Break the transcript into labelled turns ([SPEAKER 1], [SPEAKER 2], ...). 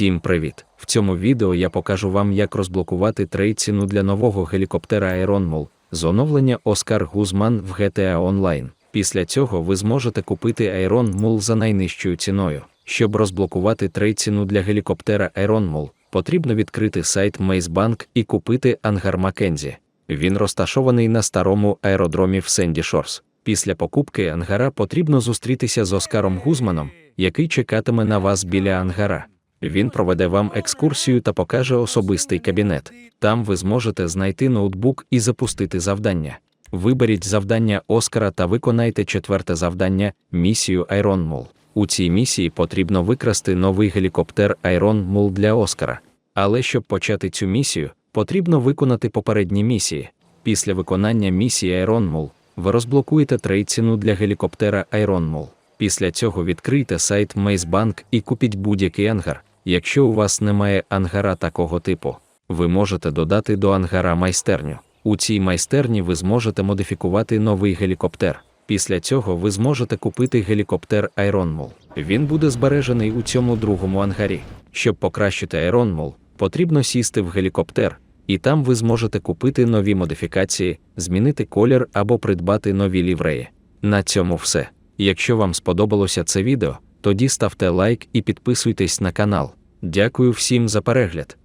[SPEAKER 1] Всім привіт! В цьому відео я покажу вам, як розблокувати трейд-ціну для нового гелікоптера Aeronmul з оновлення Оскар Гузман в GTA Online. Після цього ви зможете купити Aeronmul за найнижчою ціною. Щоб розблокувати трейд-ціну для гелікоптера Aeronmul, потрібно відкрити сайт Mazebank і купити ангар Маккензі. Він розташований на старому аеродромі в Сенді Шорс. Після покупки ангара потрібно зустрітися з Оскаром Гузманом, який чекатиме на вас біля ангара. Він проведе вам екскурсію та покаже особистий кабінет. Там ви зможете знайти ноутбук і запустити завдання. Виберіть завдання Оскара та виконайте четверте завдання місію Iron У цій місії потрібно викрасти новий гелікоптер Iron для Оскара. Але щоб почати цю місію, потрібно виконати попередні місії. Після виконання місії Iron ви розблокуєте трейд-ціну для гелікоптера Iron Після цього відкрийте сайт Mazebank і купіть будь-який ангар. Якщо у вас немає ангара такого типу, ви можете додати до ангара майстерню. У цій майстерні ви зможете модифікувати новий гелікоптер. Після цього ви зможете купити гелікоптер Ironmul. Він буде збережений у цьому другому ангарі. Щоб покращити Ironmul, потрібно сісти в гелікоптер, і там ви зможете купити нові модифікації, змінити колір або придбати нові лівреї. На цьому все. Якщо вам сподобалося це відео, тоді ставте лайк і підписуйтесь на канал. Дякую всім за перегляд.